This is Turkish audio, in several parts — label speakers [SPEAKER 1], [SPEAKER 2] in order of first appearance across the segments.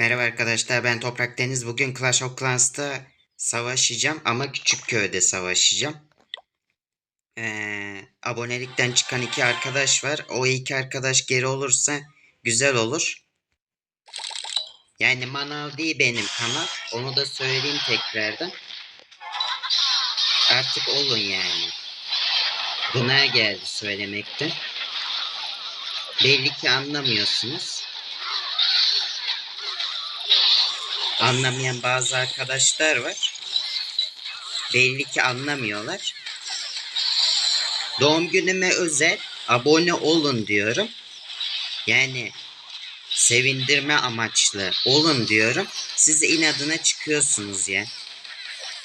[SPEAKER 1] Merhaba arkadaşlar ben Toprak Deniz. Bugün Clash of Clans'ta savaşacağım ama küçük köyde savaşacağım. Ee, abonelikten çıkan iki arkadaş var. O iki arkadaş geri olursa güzel olur. Yani manav değil benim kanal. Onu da söyleyeyim tekrardan. Artık olun yani. Gına geldi söylemekte. Belli ki anlamıyorsunuz. Anlamayan bazı arkadaşlar var. Belli ki anlamıyorlar. Doğum günüme özel abone olun diyorum. Yani sevindirme amaçlı olun diyorum. Siz inadına çıkıyorsunuz ya.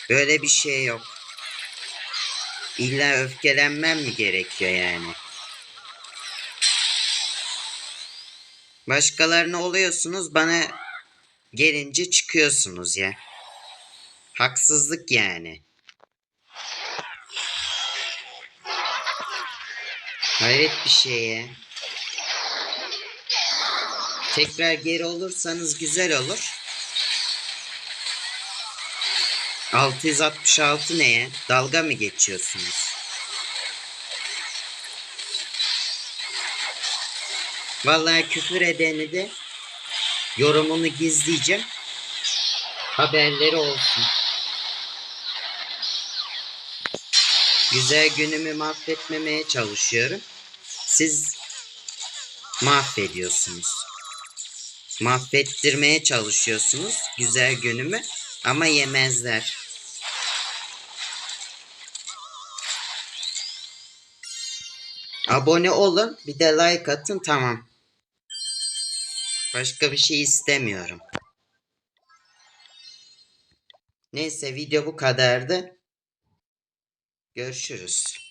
[SPEAKER 1] Böyle bir şey yok. İlla öfkelenmem mi gerekiyor yani? Başkalarına oluyorsunuz bana gelince çıkıyorsunuz ya. Haksızlık yani. Hayret bir şey ya. Tekrar geri olursanız güzel olur. 666 ne ya? Dalga mı geçiyorsunuz? Vallahi küfür edeni de yorumunu gizleyeceğim. Haberleri olsun. Güzel günümü mahvetmemeye çalışıyorum. Siz mahvediyorsunuz. Mahvettirmeye çalışıyorsunuz güzel günümü ama yemezler. Abone olun, bir de like atın tamam. Başka bir şey istemiyorum. Neyse video bu kadardı. Görüşürüz.